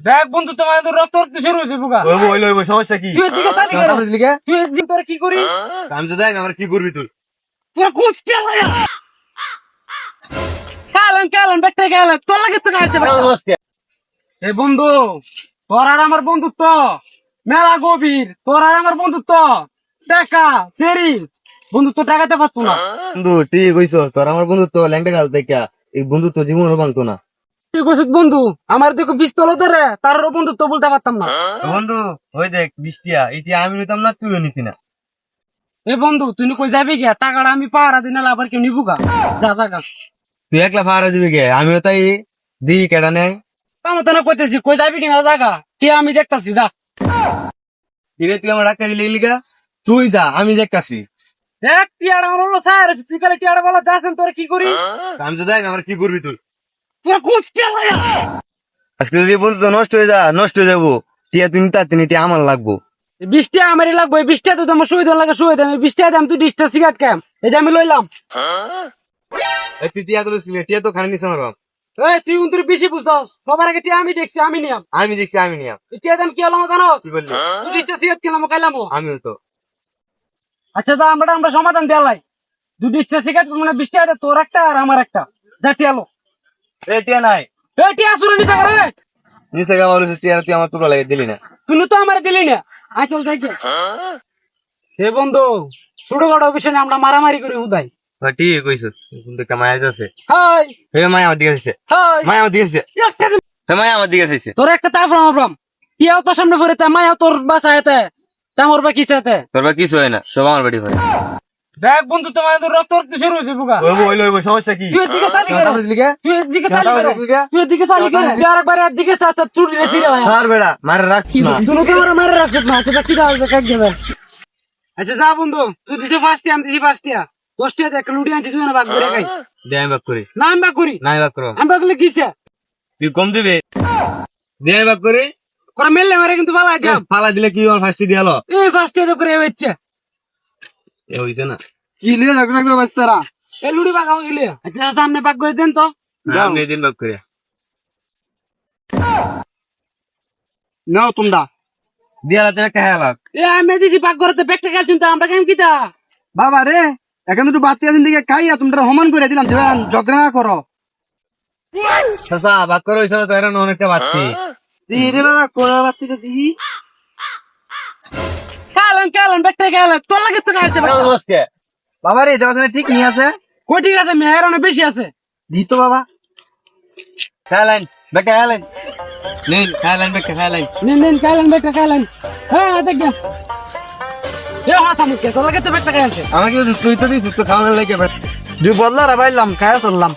দেখ বন্ধু তোমার তো রক্ত রক্ত শুরু হয়েছে বুকা ওই ওই ওই সমস্যা কি? তুই এদিকে কথা তুই এদিকে তোরা কি করি? আমি তো দেখ আমার কি করবি তুই? তোরা কুচকে কালেন কালেন বেটা গেলেন তোর লাগে তো কাছে এ বন্ধু তোর আর আমার বন্ধুত্ব। মেলা গভীর তোর আর আমার বন্ধুত্ব। টাকা সেরি বন্ধুত্ব টাকাতে পারতো না। বন্ধু ঠিক কইছ তোর আমার বন্ধুত্ব ল্যাংটা গাল দেখা এই বন্ধুত্ব জীবনও ভাঙতো না। তুই বন্ধু আমার দেখো পিস্তল ধরে তারও বন্ধুত্ব বলতে পারতাম না। বন্ধু ওই দেখ বৃষ্টিয়া এটি আমি নিতাম না তুইও নিতি না। এ বন্ধু তুই কই যাবি গিয়া? টাকাটা আমি পাহারা দিনে আবার কেউ যা যা গা। তুই একলা ফারা দিবি গে আমিও তাই দি কেডা নেই কামত না কইতেছি কই যাবি কিনা জাগা কি আমি দেখতাছি যা। কিরে তুই আমার ডাক্তারি লিখলিগা তুই যা আমি দেখতাছি। এক টিয়াড়া আমার হলো স্যার তুই কালে টিয়াড়া বলা যাচ্ছেন তোরা কি করি? আমি তো দেখ আমার কি করবি তুই? আজকে যদি বন্ধু তো নষ্ট হয়ে যা নষ্ট হয়ে যাব। টিয়া তুই নিতা তিনি টিয়া আমার লাগবো। আমারই লাগবে এই তো তোমার সুবিধা লাগে সুবিধা আমি দাম তুই সিগারেট এই যে আমি লইলাম। তুই টিয়া তো লইছিলি, টিয়া তো খানি নিছ আমার এই তুই কিন্তু বেশি বুঝছস। সবার আগে টিয়া আমি দেখছি আমি নিয়াম। আমি দেখছি আমি নিয়াম। টিয়া দাম কি হলো জানোস? কি বললি। তুই ডিস্টা সিগারেট কিনলাম খাইলাম আমিও তো। আচ্ছা যা আমরা আমরা সমাধান দেওয়ালাই দুই ডিস্টা সিগারেট মানে আছে তোর একটা আর আমার একটা। যা টিয়ালো এ টিয়া নাই। এই টিয়া শুরু নিতে করে নিচে গাওয়া হয়েছে টিয়া তুই আমার তুলা লাগে দিলি না। তুই তো আমার দিলি না। আয় চল যাই হে বন্ধু ছোট বড় অফিসে আমরা মারামারি করি উদাই ঠিক কইছ কিন্তু একটা মায়া আছে হাই। হে মায়া আমার দিকে আছে হাই। মায়া আমার দিকে আছে একটা দিন- হে মায়া আমার দিকে আছে তোর একটা টিয়াও তোর সামনে ভরে তা মায়াও তোর বাসা এতে তামর বা কিছে এতে তোর বা কিছু হয় না সব আমার বাড়ি হয়। দেখ বন্ধু তোমার তো রক্ত রক্ত শুরু হয়েছে বুকা। ওই ওই ওই সমস্যা কি? তুই এদিকে চালি করে তুই এদিকে চালি করে? তুই এদিকে চালি করে তুই আরেকবার এদিকে চা তোর টুটি রেসি রে ভাই। সার বেড়া মারে রাখছি না। তুই তো আমার মারে রাখছিস না আচ্ছা কি দাও কাক দেবে আচ্ছা যা বন্ধু তুই দিছি ফার্স্ট টাইম দিছি ফার্স্ট টাইম দশ টাকা দেখ লুডি আনছি তুই না ভাগ করে খাই। দে আমি বাক করি। না আমি ভাগ করি। না আমি বাক করো। আমি ভাগ তুই কম দিবে। দে আমি বাক করি। করে মেললে মারে কিন্তু ভালো আগে ফালা দিলে কি ফার্স্ট দিয়ালো এই ফার্স্ট টাইম করে হচ্ছে এ হইছে না। কি লিয়ে যাবে না বাস্তারা এই লুডি হয়ে আচ্ছা সামনে ভাগ করে দেন তো। না, দিন বাক করি নাও তোমরা। দিয়ালা তুমি একটা হেলাক এ আমি দিছি ভাগ করতে ব্যাগটা খেলছুন তো আমরা কেমন কিতা? বাবা রে এখন দুটো বাতি আছেন দিকে খাইয়া তোমরা সমান করে দিলাম দেবেন ঝগড়া না করো। সসা বাক করে হইছিল তো এরকম অনেকটা বাড়তি দিহি রে বাবা কোলা বাতিটা দিহি। কালেন ব্যাগটা গেলেন। তোর লাগে তো কাছে বাবা রে দেওয়া ঠিক নিয়ে আছে? কই ঠিক আছে মেহের অনেক বেশি আছে। দি তো বাবা খেলাইন বেটা খেলাইন নিন খেলাইন বেটা খেলাইন নিন নিন কালেন ব্যাগটা কালেন হ্যাঁ গিয়া এ হাসা মুখে তোর লাগে তো ব্যাগটা খেলছে আমাকে তুই তো দিস তো খাওয়ানোর লাগে দুই বদলা রা পাইলাম খায়া চললাম।